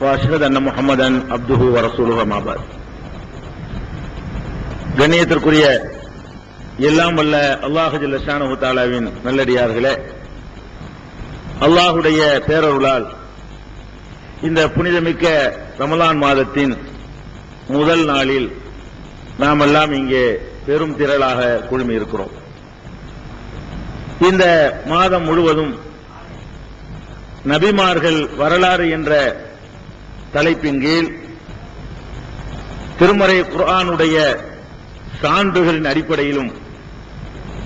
واشهد ان محمدا عبده ورسوله ما بعد கண்ணியத்திற்குரிய எல்லாம் வல்ல அல்லாஹு ஜல்ல ஷானஹு தஆலாவின் நல்லடியார்களே அல்லாஹுடைய பேரருளால் இந்த புனிதமிக்க ரமலான் மாதத்தின் முதல் நாளில் நாம் எல்லாம் இங்கே பெரும் திரளாக குழுமி இருக்கிறோம் இந்த மாதம் முழுவதும் நபிமார்கள் வரலாறு என்ற தலைப்பின் கீழ் திருமறை குர்ஆனுடைய சான்றுகளின் அடிப்படையிலும்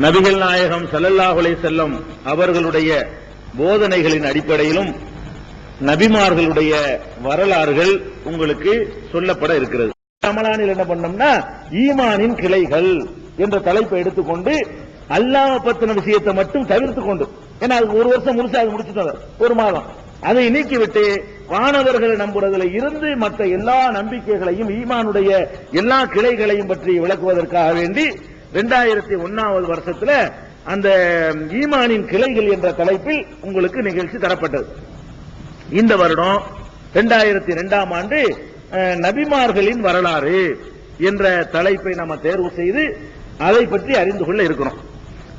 நபிகள் நாயகம் சல்லல்லாஹுலே செல்லும் செல்லம் அவர்களுடைய போதனைகளின் அடிப்படையிலும் நபிமார்களுடைய வரலாறுகள் உங்களுக்கு சொல்லப்பட இருக்கிறது. ரமலானில் என்ன பண்ணோம்னா ஈமானின் கிளைகள் என்ற தலைப்பை எடுத்துக்கொண்டு அல்லாஹ் பத்தின விஷயத்தை மட்டும் தவிர்த்து கொண்டு ஏன்னா அது ஒரு வருஷம் முழுசா அது முடிச்சுட்டு ஒரு மாதம். அதை நீக்கிவிட்டு வானவர்களை நம்புறதுல இருந்து மற்ற எல்லா நம்பிக்கைகளையும் ஈமானுடைய எல்லா கிளைகளையும் பற்றி விளக்குவதற்காக வேண்டி இரண்டாயிரத்தி ஒன்னாவது வருஷத்துல அந்த ஈமானின் கிளைகள் என்ற தலைப்பில் உங்களுக்கு நிகழ்ச்சி தரப்பட்டது. இந்த வருடம் இரண்டாயிரத்தி இரண்டாம் ஆண்டு அஹ், நபிமார்களின் வரலாறு என்ற தலைப்பை நம்ம தேர்வு செய்து அதை பற்றி அறிந்து கொள்ள இருக்கிறோம்.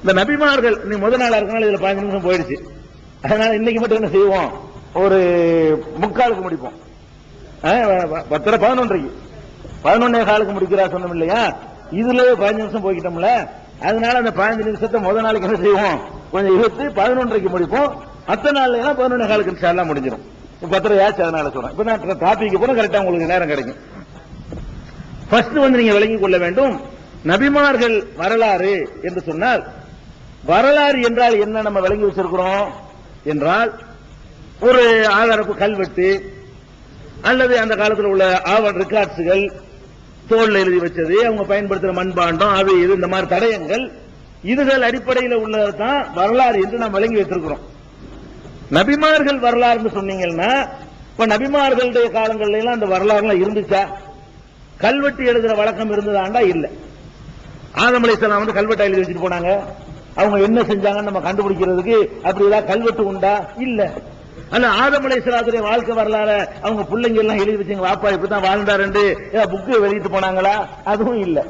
இந்த நபிமார்கள் நீ முதல் நாளா இருக்கனால இதுல பதினஞ்சு நிமிஷம் போயிடுச்சு. அதனால இன்னைக்கு மட்டும் என்ன செய்வோம்? ஒரு முக்காலுக்கு முடிப்போம். பத்தரை பதினொன்றைக்கு. பதினொன்னே காலுக்கு முடிக்கிறா சொன்னோம் இல்லையா? இதுல பதினஞ்சு நிமிஷம் போய்கிட்டோம்ல அதனால அந்த பதினஞ்சு நிமிஷத்தை முதல் நாளைக்கு என்ன செய்வோம்? கொஞ்சம் இருபத்து பதினொன்றைக்கு முடிப்போம். அத்தனை நாள்ல எல்லாம் பதினொன்னே காலுக்கு இன்ஷால்லாம் முடிஞ்சிடும் பத்தரை ஆச்சு அதனால சொல்றேன். இப்ப நான் டாபிக் போன கரெக்டா உங்களுக்கு நேரம் கிடைக்கும். ஃபர்ஸ்ட் வந்து நீங்க விளங்கிக் கொள்ள வேண்டும். நபிமார்கள் வரலாறு என்று சொன்னால் வரலாறு என்றால் என்ன நம்ம விளங்கி வச்சிருக்கிறோம்? என்றால் ஒரு ஆதாரப்பு கல்வெட்டு அல்லது அந்த காலத்தில் உள்ள ஆவண ரெக்கார்ட்ஸுகள் தோல்ல எழுதி வச்சது அவங்க பயன்படுத்துற மண்பாண்டம் அது இது இந்த மாதிரி தடயங்கள் இதுகள் அடிப்படையில் உள்ளதுதான் வரலாறு என்று நாம் வழங்கி வைத்திருக்கிறோம் நபிமார்கள் வரலாறுன்னு சொன்னீங்கன்னா இப்ப நபிமார்களுடைய காலங்கள்ல எல்லாம் அந்த வரலாறுலாம் இருந்துச்சா? கல்வெட்டு எழுதுற வழக்கம் இருந்ததாண்டா? இல்ல. ஆதம் அலைஹிஸ்ஸலாம் வந்து கல்வெட்டை எழுதி வச்சுட்டு போனாங்க. அவங்க என்ன செஞ்சாங்கன்னு நம்ம கண்டுபிடிக்கிறதுக்கு அப்படி ஏதாவது கல்வெட்டு உண்டா? இல்லை. அல்ல ஆதமலை சிலாத்துடைய வாழ்க்கை வரலாற அவங்க பிள்ளைங்க எல்லாம் எழுதி வச்சுங்க வாப்பா இப்படித்தான் வாழ்ந்தாருண்டு. புக்கு வெளியிட்டு போனாங்களா? அதுவும் இல்ல.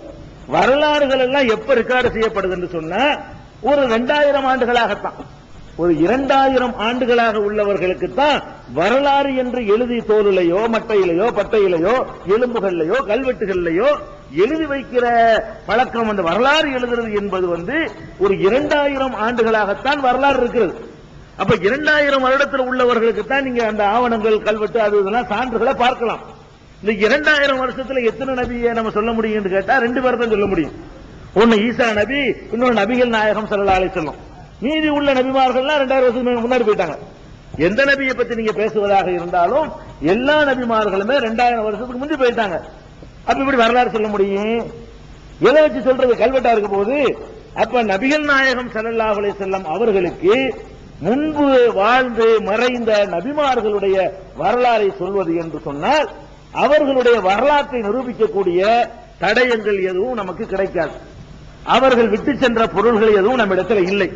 வரலாறுகள் எல்லாம் எப்ப ரெக்கார்டு செய்யப்படுதுன்னு சொன்னா ஒரு ரெண்டாயிரம் ஆண்டுகளாகத்தான். ஒரு இரண்டாயிரம் ஆண்டுகளாக உள்ளவர்களுக்கு தான் வரலாறு என்று எழுதி தோலிலையோ மட்டையிலையோ பட்டையிலையோ எலும்புகள்லையோ கல்வெட்டுகள்லையோ எழுதி வைக்கிற பழக்கம் அந்த வரலாறு எழுதுறது என்பது வந்து ஒரு இரண்டாயிரம் ஆண்டுகளாகத்தான் வரலாறு இருக்கிறது. அப்ப இரண்டாயிரம் வருடத்தில் உள்ளவர்களுக்கு தான் நீங்க அந்த ஆவணங்கள் கல்வெட்டு அது இதெல்லாம் சான்றுகளை பார்க்கலாம். இந்த இரண்டாயிரம் வருஷத்துல எத்தனை நபியை நம்ம சொல்ல முடியும்னு கேட்டா ரெண்டு பேர் தான் சொல்ல முடியும். ஒன்னு ஈசா நபி இன்னொரு நபிகள் நாயகம் ஸல்லல்லாஹு அலைஹி சொல்லும் மீதி உள்ள நபிமார்கள்லாம் ரெண்டாயிரம் வருஷத்துக்கு முன்னாடி போயிட்டாங்க. எந்த நபியை பத்தி நீங்க பேசுவதாக இருந்தாலும் எல்லா நபிமார்களுமே ரெண்டாயிரம் வருஷத்துக்கு முந்தி போயிட்டாங்க. அப்ப இப்படி வரலாறு சொல்ல முடியும்? எதை வச்சு சொல்றது? கல்வெட்டா இருக்க போது அப்ப நபிகள் நாயகம் ஸல்லல்லாஹு அலைஹி செல்லம் அவர்களுக்கு முன்பு வாழ்ந்து மறைந்த நபிமார்களுடைய வரலாறை சொல்வது என்று சொன்னால் அவர்களுடைய வரலாற்றை நிரூபிக்கக்கூடிய தடயங்கள் எதுவும் நமக்கு கிடைக்காது. அவர்கள் விட்டு சென்ற பொருள்கள் எதுவும் நம்மிடத்தில் இல்லை.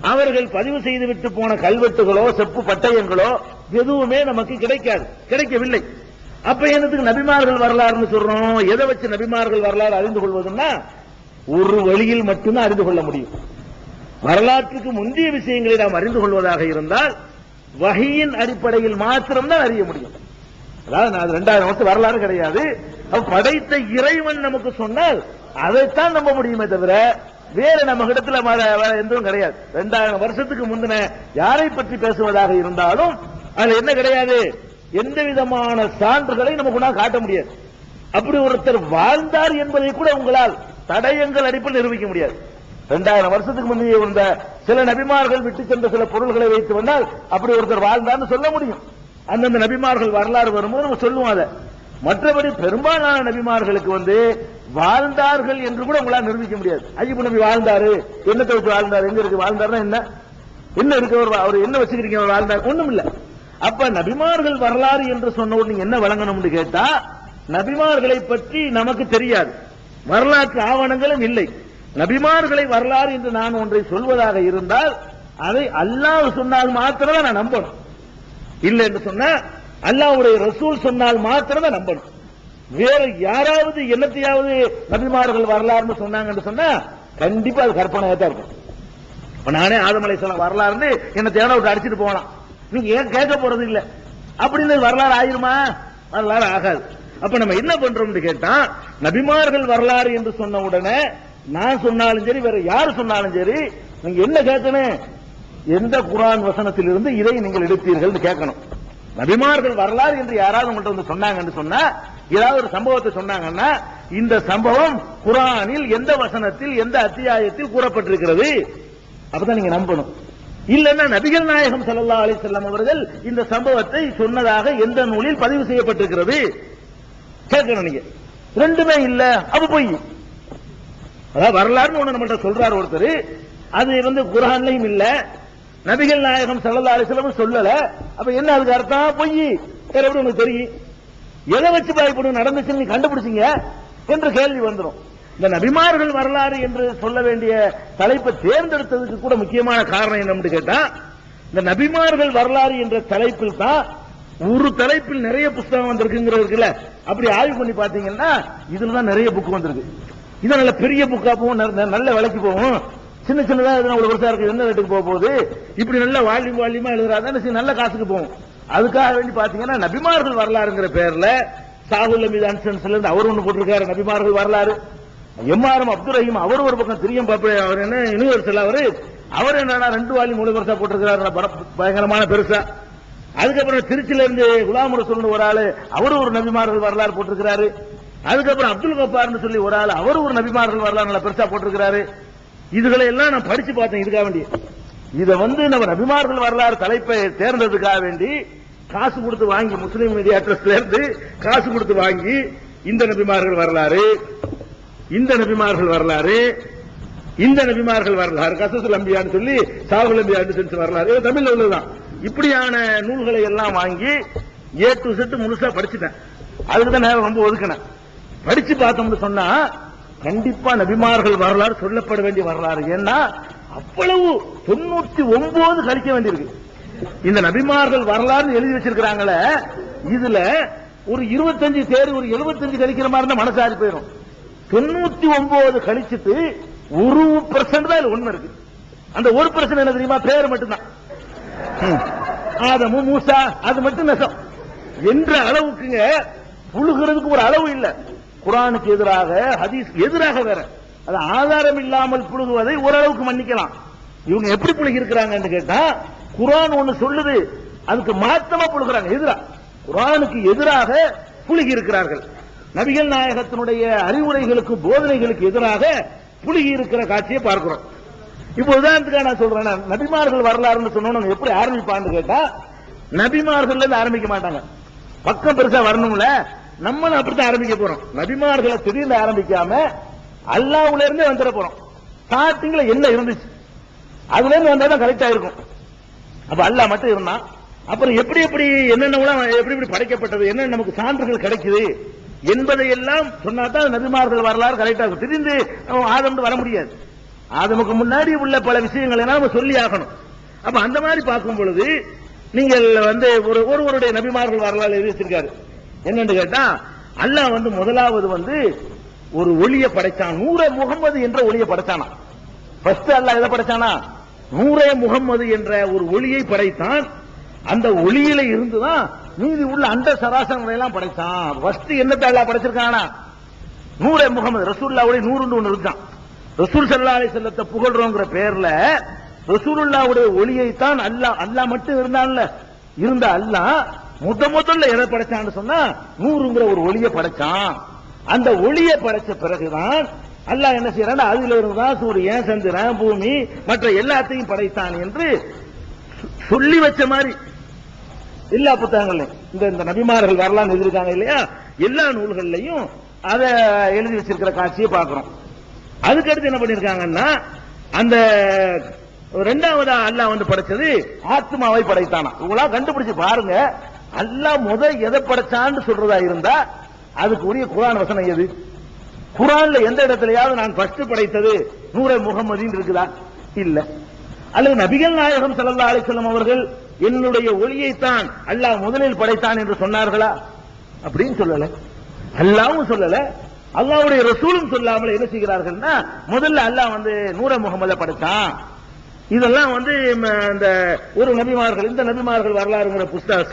அவர்கள் பதிவு செய்து விட்டு போன கல்வெட்டுகளோ செப்பு பட்டயங்களோ எதுவுமே நமக்கு கிடைக்காது. கிடைக்கவில்லை. அப்ப என்னத்துக்கு நபிமார்கள் வரலாறுன்னு சொல்றோம்? எதை வச்சு நபிமார்கள் வரலாறு அறிந்து கொள்வதுன்னா ஒரு வழியில் மட்டும்தான் அறிந்து கொள்ள முடியும். வரலாற்றுக்கு முந்தைய விஷயங்களை நாம் அறிந்து கொள்வதாக இருந்தால் வகையின் அடிப்படையில் மாத்திரம்தான் அறிய முடியும். அதாவது நான் ரெண்டாயிரம் வருஷம் வரலாறு கிடையாது. படைத்த இறைவன் நமக்கு சொன்னால் அதைத்தான் நம்ப முடியுமே தவிர வேற நம்ம இடத்துல வேற எதுவும் கிடையாது. ரெண்டாயிரம் வருஷத்துக்கு முந்தின யாரை பற்றி பேசுவதாக இருந்தாலும் அதுல என்ன கிடையாது? எந்த விதமான சான்றுகளை நமக்கு காட்ட முடியாது. அப்படி ஒருத்தர் வாழ்ந்தார் என்பதை கூட உங்களால் தடயங்கள் அடிப்பில் நிரூபிக்க முடியாது. ரெண்டாயிரம் வருஷத்துக்கு முந்தைய இருந்த சில நபிமார்கள் விட்டு சென்ற சில பொருள்களை வைத்து வந்தால் அப்படி ஒருத்தர் வாழ்ந்தார்னு சொல்ல முடியும். அந்தந்த நபிமார்கள் வரலாறு வரும்போது நம்ம சொல்லுவோம் அதை. மற்றபடி பெரும்பாலான நபிமார்களுக்கு வந்து வாழ்ந்தார்கள் என்று கூட உங்களால் நிரூபிக்க முடியாது. ஐயப்ப நபி வாழ்ந்தாரு என்னத்தை வச்சு வாழ்ந்தாரு எங்க இருக்கு வாழ்ந்தாருன்னா என்ன? என்ன இருக்கு அவர் அவர் என்ன வச்சுக்கிறீங்க அவர் வாழ்ந்தார் ஒண்ணும் இல்ல. அப்ப நபிமார்கள் வரலாறு என்று சொன்ன நீங்க என்ன வழங்கணும்னு கேட்டா நபிமார்களை பற்றி நமக்கு தெரியாது. வரலாற்று ஆவணங்களும் இல்லை. நபிமார்களை வரலாறு என்று நான் ஒன்றை சொல்வதாக இருந்தால் அதை அல்லாஹ் சொன்னால் மாத்திரம் நான் நம்பணும். இல்லை என்று சொன்னா அல்லாவுடைய ரசூல் சொன்னால் மாத்திரம் தான் நம்பணும். வேற யாராவது என்னத்தையாவது நபிமார்கள் வரலாறுன்னு சொன்னாங்கன்னு சொன்னா கண்டிப்பா அது கற்பனையா தான் இருக்கும். இப்ப நானே ஆதமலை சொல்ல வரலாறுன்னு என்ன தேவை விட்டு அடிச்சிட்டு போகலாம். நீங்க ஏன் கேட்க போறது இல்ல? அப்படின்னு வரலாறு ஆயிருமா? வரலாறு ஆகாது. அப்ப நம்ம என்ன பண்றோம்னு கேட்டா நபிமார்கள் வரலாறு என்று சொன்ன உடனே நான் சொன்னாலும் சரி வேற யார் சொன்னாலும் சரி நீங்க என்ன கேட்கணும்? எந்த குரான் வசனத்திலிருந்து இதை நீங்கள் எடுத்தீர்கள் கேட்கணும். நபிமார்கள் வரலாறு என்று யாராவது உங்கள்ட்ட வந்து சொன்னாங்கன்னு சொன்னா ஏதாவது ஒரு சம்பவத்தை சொன்னாங்கன்னா இந்த சம்பவம் குரானில் எந்த வசனத்தில் எந்த அத்தியாயத்தில் கூறப்பட்டிருக்கிறது? அப்பதான் நீங்க நம்பணும். இல்லன்னா நபிகள் நாயகம் ஸல்லல்லாஹு அலி செல்லம் அவர்கள் இந்த சம்பவத்தை சொன்னதாக எந்த நூலில் பதிவு செய்யப்பட்டிருக்கிறது? கேட்கணும் நீங்க. ரெண்டுமே இல்ல அப்ப போய். அதாவது வரலாறுன்னு ஒண்ணு நம்மள்ட்ட சொல்றாரு ஒருத்தர். அது வந்து குரான்லையும் இல்ல. நபிகள் நாயகம் சல்லா அலைஹி சொல்லல. அப்ப என்ன அதுக்கு அர்த்தம்? பொய். வேற எப்படி உங்களுக்கு தெரியும்? எதை வச்சு பயப்படும் நடந்துச்சுன்னு நீ கண்டுபிடிச்சிங்க? என்று கேள்வி வந்துடும் இந்த நபிமார்கள் வரலாறு என்று சொல்ல வேண்டிய தலைப்பை தேர்ந்தெடுத்ததுக்கு கூட முக்கியமான காரணம் என்னன்னு கேட்டா இந்த நபிமார்கள் வரலாறு என்ற தலைப்பில் தான் ஒரு தலைப்பில் நிறைய புஸ்தகம் வந்திருக்குங்கிறது இருக்குல்ல அப்படி ஆய்வு பண்ணி பாத்தீங்கன்னா இதுல தான் நிறைய புக் வந்திருக்கு. இது நல்ல பெரிய புக்கா போவோம் நல்ல- விலைக்கு போவோம் சின்ன சின்னதா எதுனா ஒரு வருஷம் இருக்கு என்ன ரேட்டுக்கு போக போகுது? இப்படி நல்ல வால்யூம் வால்யூமா எழுதுறாதான் நல்ல காசுக்கு போகும். அதுக்காக வேண்டி பாத்தீங்கன்னா நபிமார்கள் வரலாறுங்கிற பேர்ல சாகுல் அமீது அன்சன்ஸ்ல இருந்து அவர் ஒண்ணு போட்டிருக்காரு நபிமார்கள் வரலாறு. எம்ஆர்எம் அப்துல் ரஹீம் அவர் ஒரு பக்கம் திரியம் பாப்பே அவர் என்ன யூனிவர்சல் அவரு? அவர் என்னன்னா ரெண்டு வாலி மூணு வருஷம் போட்டிருக்கிறாரு பயங்கரமான பெருசா. அதுக்கப்புறம் திருச்சியில இருந்து குலாம் ரசூல் ஒரு ஆளு அவரு ஒரு நபிமார்கள் வரலாறு போட்டிருக்கிறாரு. அதுக்கப்புறம் அப்துல் கப்பார்னு சொல்லி ஒரு ஆள் அவரு ஒரு நபிமார்கள் வரலாறு நல்லா பெருசா போட்டிருக்கிறாரு. இதுகளை எல்லாம் நான் படிச்சு பார்த்தேன் இதுக்காக வேண்டி. இதை வந்து நம்ம நபிமார்கள் வரலாறு தலைப்பை தேர்ந்ததுக்காக வேண்டி காசு கொடுத்து வாங்கி முஸ்லீம் மீடியா ட்ரஸ்ட்ல இருந்து காசு கொடுத்து வாங்கி இந்த நபிமார்கள் வரலாறு இந்த நபிமார்கள் வரலாறு இந்த நபிமார்கள் வரலாறு கசசுல் அம்பியான்னு சொல்லி சாகுல் அம்பியான்னு சொல்லி வரலாறு இது தமிழ்ல உள்ளதுதான் இப்படியான நூல்களை எல்லாம் வாங்கி ஏ டு செட்டு முழுசா படிச்சுட்டேன். அதுக்கு தான் நேரம் ரொம்ப ஒதுக்கினேன். படிச்சு பார்த்தோம்னு சொன்னா கண்டிப்பா நபிமார்கள் வரலாறு சொல்லப்பட வேண்டிய வரலாறு. ஏன்னா அவ்வளவு தொண்ணூத்தி ஒன்பது கழிக்க வேண்டியிருக்கு. இந்த நபிமார்கள் வரலாறு எழுதி வச்சிருக்கிறாங்களே இதுல ஒரு இருபத்தஞ்சு பேர் ஒரு 75 கழிக்கிற மாதிரி இருந்தா மனசாரி போயிடும் தொண்ணூத்தி ஒன்பது கழிச்சிட்டு ஒரு பர்சன்ட் தான் இதுல உண்மை இருக்கு. அந்த ஒரு பர்சன்ட் என்ன தெரியுமா? பேர் மட்டும்தான். ம். ஆதமு மூசா அது மட்டும் நெசம். என்ற அளவுக்குங்க புழுகிறதுக்கு ஒரு அளவு இல்லை. குரானுக்கு எதிராக ஹதீஸ் எதிராக வேற. அது ஆதாரம் இல்லாமல் புழுகுவதை ஓரளவுக்கு மன்னிக்கலாம். இவங்க எப்படி புழுகி இருக்கிறாங்கன்னு கேட்டா குரான் ஒண்ணு சொல்லுது அதுக்கு மாத்தமா புழுகிறாங்க எதிரா. குரானுக்கு எதிராக புழுகி இருக்கிறார்கள் நபிகள் நாயகத்தினுடைய அறிவுரைகளுக்கு போதனைகளுக்கு எதிராக புழுகி இருக்கிற காட்சியை பார்க்கிறோம். இப்போ உதாரணத்துக்காக நான் சொல்றேன் நபிமார்கள் வரலாறுன்னு சொன்னோம் எப்படி ஆரம்பிப்பான்னு கேட்டா நபிமார்கள் ஆரம்பிக்க மாட்டாங்க. பக்கம் பெருசா வரணும்ல. நம்மளும் அப்படித்தான் ஆரம்பிக்க போறோம். நபிமார்களை திடீர்னு ஆரம்பிக்காம அல்லாவுல இருந்தே வந்துட போறோம். ஸ்டார்டிங்ல என்ன இருந்துச்சு? அதுல இருந்து வந்தா தான் கரெக்டா இருக்கும். அப்ப அல்லாஹ் மட்டும் இருந்தான். அப்புறம் எப்படி எப்படி என்னென்ன எப்படி எப்படி படைக்கப்பட்டது என்ன நமக்கு சான்றுகள் கிடைக்குது என்பதை எல்லாம் சொன்னாதான் நபிமார்கள் வரலாறு கரெக்டா இருக்கும். திடீர்னு நம்ம வர முடியாது. ஆதமுக்கு முன்னாடி உள்ள பல விஷயங்களை எல்லாம் நம்ம சொல்லி ஆகணும். அப்ப அந்த மாதிரி பார்க்கும் பொழுது நீங்கள் வந்து ஒரு ஒருவருடைய நபிமார்கள் வரலாறு எழுதி வச்சிருக்காரு என்னன்னு கேட்டா அல்லாஹ் வந்து முதலாவது வந்து ஒரு ஒளியை படைச்சான். நூற முகமது என்ற ஒளியை படைச்சானா? ஃபர்ஸ்ட் அல்லாஹ் எதை படைச்சானா? நூரே முகம்மது என்ற ஒரு ஒளியை படைத்தான். அந்த ஒளியில இருந்துதான் மீதி உள்ள அந்த சராசரங்களை எல்லாம் படைத்தான். ஃபர்ஸ்ட் என்னத்தை அல்லாஹ் படைச்சிருக்கானா? நூரே முகமது ரசூல்லாவுடைய நூறுன்னு ஒன்று இருக்கான். ரசூல் சல்லா அலி செல்லத்தை புகழ்றோங்கிற பேர்ல ரசூலுல்லாவுடைய தான் அல்லாஹ் அல்லாஹ் மட்டும் இருந்தான்ல. இருந்த அல்லாஹ் முத முதல்ல எதை படைச்சான்னு சொன்னா நூறுங்கிற ஒரு ஒளியை படைச்சான். அந்த ஒளியை படைச்ச பிறகுதான் அல்லாஹ் என்ன செய்யறான்? அதுல இருந்துதான் சூரியன் சந்திரன் பூமி மற்ற எல்லாத்தையும் படைத்தான் என்று சொல்லி வச்ச மாதிரி. எல்லா புத்தகங்கள்லையும் இந்த இந்த நபிமார்கள் வரலான்னு எழுதியிருக்காங்க இல்லையா? எல்லா நூல்கள்லையும் அதை எழுதி வச்சிருக்கிற காட்சியை பார்க்கிறோம். அதுக்கடுத்து என்ன பண்ணிருக்காங்கன்னா அந்த ரெண்டாவதா அல்லாஹ் வந்து படைச்சது ஆத்மாவை படைத்தானா இவங்களா கண்டுபிடிச்சு பாருங்க. அல்லாஹ் முத எதை படைச்சான்னு சொல்றதா இருந்தா அதுக்கு உரிய குரான் வசனம் எது? குரான்ல எந்த இடத்துலயாவது நான் ஃபர்ஸ்ட் படைத்தது நூரை முகமதின்னு இருக்குதா? இல்ல. அல்லது நபிகள் நாயகம் சல்லா அலிசல்லம் அவர்கள் என்னுடைய ஒளியைத்தான் அல்லாஹ் முதலில் படைத்தான் என்று சொன்னார்களா? அப்படின்னு சொல்லல. அல்லாவும் சொல்லல. அல்லாவுடைய ரசூலும் சொல்லாமல் என்ன செய்கிறார்கள்னா முதல்ல அல்லாஹ் வந்து நூர முகமத படைத்தான். இதெல்லாம் வந்து இந்த ஒரு நபிமார்கள் இந்த நபிமார்கள் வரலாறுங்கிற புஸ்தகம்